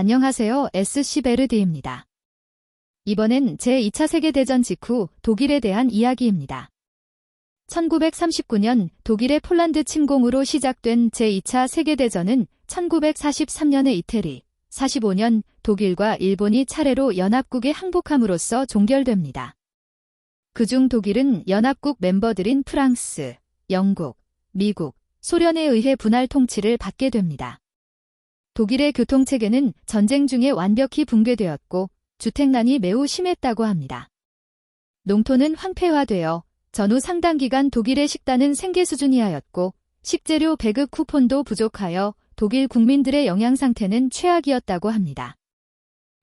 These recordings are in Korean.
안녕하세요. SC 베르디입니다. 이번엔 제2차 세계대전 직후 독일에 대한 이야기입니다. 1939년 독일의 폴란드 침공으로 시작된 제2차 세계대전은 1943년의 이태리, 45년 독일과 일본이 차례로 연합국에 항복함으로써 종결됩니다. 그중 독일은 연합국 멤버들인 프랑스, 영국, 미국, 소련에 의해 분할 통치를 받게 됩니다. 독일의 교통체계는 전쟁 중에 완벽히 붕괴되었고 주택난이 매우 심했다고 합니다. 농토는 황폐화되어 전후 상당 기간 독일의 식단은 생계 수준이하였고 식재료 배급 쿠폰도 부족하여 독일 국민들의 영양 상태는 최악이었다고 합니다.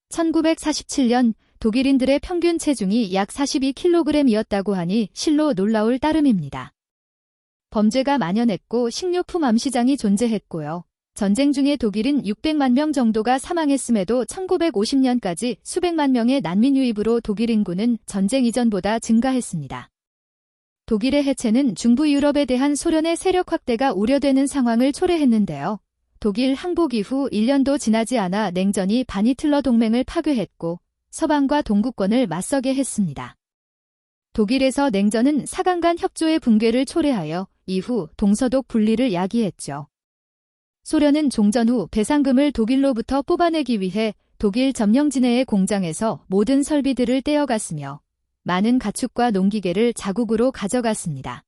1947년 독일인들의 평균 체중이 약 42kg이었다고 하니 실로 놀라울 따름입니다. 범죄가 만연했고 식료품 암시장이 존재했고요. 전쟁 중에 독일인 600만 명 정도가 사망했음에도 1950년까지 수백만 명의 난민 유입으로 독일 인구는 전쟁 이전보다 증가했습니다. 독일의 해체는 중부 유럽에 대한 소련의 세력 확대가 우려되는 상황을 초래했는데요. 독일 항복 이후 1년도 지나지 않아 냉전이 바니틀러 동맹을 파괴했고 서방과 동구권을 맞서게 했습니다. 독일에서 냉전은 사강간 협조의 붕괴를 초래하여 이후 동서독 분리를 야기했죠. 소련은 종전 후 배상금을 독일로부터 뽑아내기 위해 독일 점령진해의 공장에서 모든 설비들을 떼어갔으며 많은 가축과 농기계를 자국으로 가져갔습니다.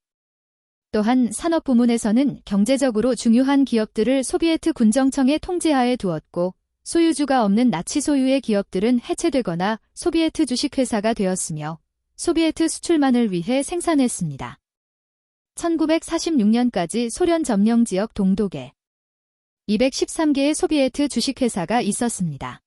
또한 산업 부문에서는 경제적으로 중요한 기업들을 소비에트 군정청의 통제하에 두었고 소유주가 없는 나치 소유의 기업들은 해체되거나 소비에트 주식회사가 되었으며 소비에트 수출만을 위해 생산했습니다. 1946년까지 소련 점령 지역 동독에 213개의 소비에트 주식회사가 있었습니다.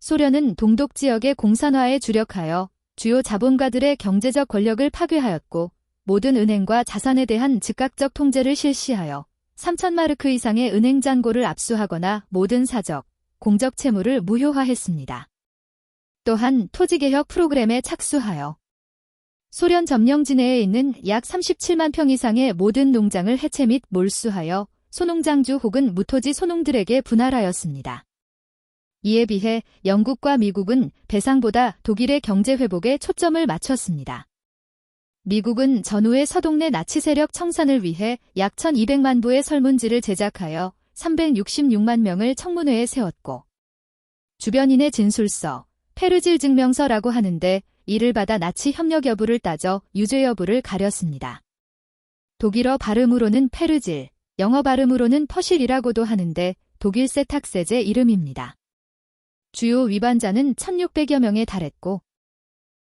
소련은 동독 지역의 공산화에 주력하여 주요 자본가들의 경제적 권력을 파괴하였고 모든 은행과 자산에 대한 즉각적 통제를 실시하여 3천마르크 이상의 은행 잔고를 압수하거나 모든 사적, 공적 채무를 무효화했습니다. 또한 토지개혁 프로그램에 착수하여 소련 점령 진해에 있는 약 37만 평 이상의 모든 농장을 해체 및 몰수하여 소농장주 혹은 무토지 소농들에게 분할하였습니다. 이에 비해 영국과 미국은 배상보다 독일의 경제 회복에 초점을 맞췄습니다. 미국은 전후의 서동네 나치 세력 청산을 위해 약 1200만 부의 설문지를 제작하여 366만 명을 청문회에 세웠고 주변인의 진술서, 페르질 증명서라고 하는데 이를 받아 나치 협력 여부를 따져 유죄 여부를 가렸습니다. 독일어 발음으로는 페르질, 영어 발음으로는 퍼실이라고도 하는데 독일 세탁세제 이름입니다. 주요 위반자는 1600여 명에 달했고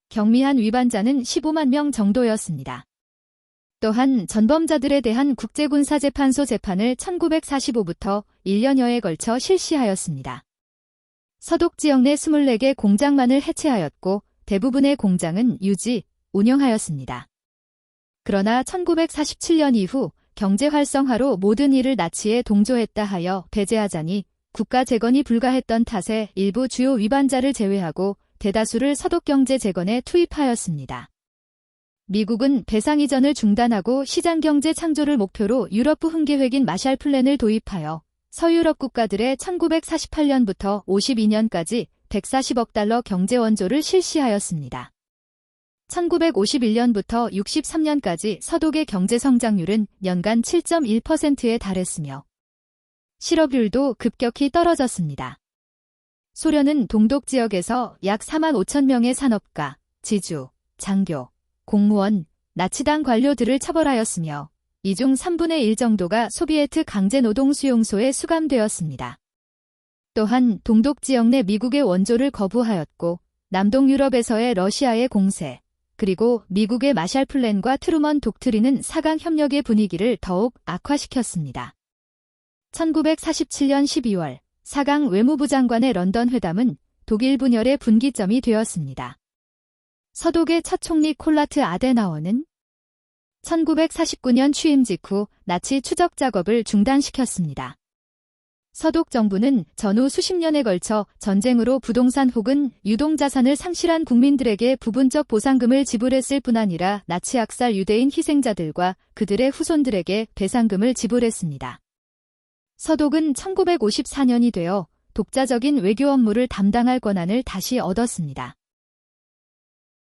경미한 위반자는 15만 명 정도였습니다. 또한 전범자들에 대한 국제군사재판소 재판을 1945부터 1년여에 걸쳐 실시하였습니다. 서독 지역 내 24개 공장만을 해체하였고 대부분의 공장은 유지, 운영하였습니다. 그러나 1947년 이후 경제 활성화로 모든 일을 나치에 동조했다 하여 배제하자니 국가 재건이 불가했던 탓에 일부 주요 위반자를 제외하고 대다수를 서독경제 재건에 투입하였습니다. 미국은 배상 이전을 중단하고 시장 경제 창조를 목표로 유럽부 흥계획인 마샬 플랜을 도입하여 서유럽 국가들의 1948년부터 52년까지 140억 달러 경제 원조를 실시하였습니다. 1951년부터 63년까지 서독의 경제 성장률은 연간 7.1%에 달했으며 실업률도 급격히 떨어졌습니다. 소련은 동독 지역에서 약 4만 5천 명의 산업가, 지주, 장교, 공무원, 나치당 관료들을 처벌하였으며 이 중 3분의 1 정도가 소비에트 강제노동 수용소에 수감되었습니다. 또한 동독 지역 내 미국의 원조를 거부하였고 남동 유럽에서의 러시아의 공세, 그리고 미국의 마샬 플랜과 트루먼 독트리는 사강 협력의 분위기를 더욱 악화시켰습니다. 1947년 12월 사강 외무부 장관의 런던 회담은 독일 분열의 분기점이 되었습니다. 서독의 첫 총리 콜라트 아데나워는 1949년 취임 직후 나치 추적 작업을 중단시켰습니다. 서독 정부는 전후 수십 년에 걸쳐 전쟁으로 부동산 혹은 유동자산을 상실한 국민들에게 부분적 보상금을 지불했을 뿐 아니라 나치 학살 유대인 희생자들과 그들의 후손들에게 배상금을 지불했습니다. 서독은 1954년이 되어 독자적인 외교 업무를 담당할 권한을 다시 얻었습니다.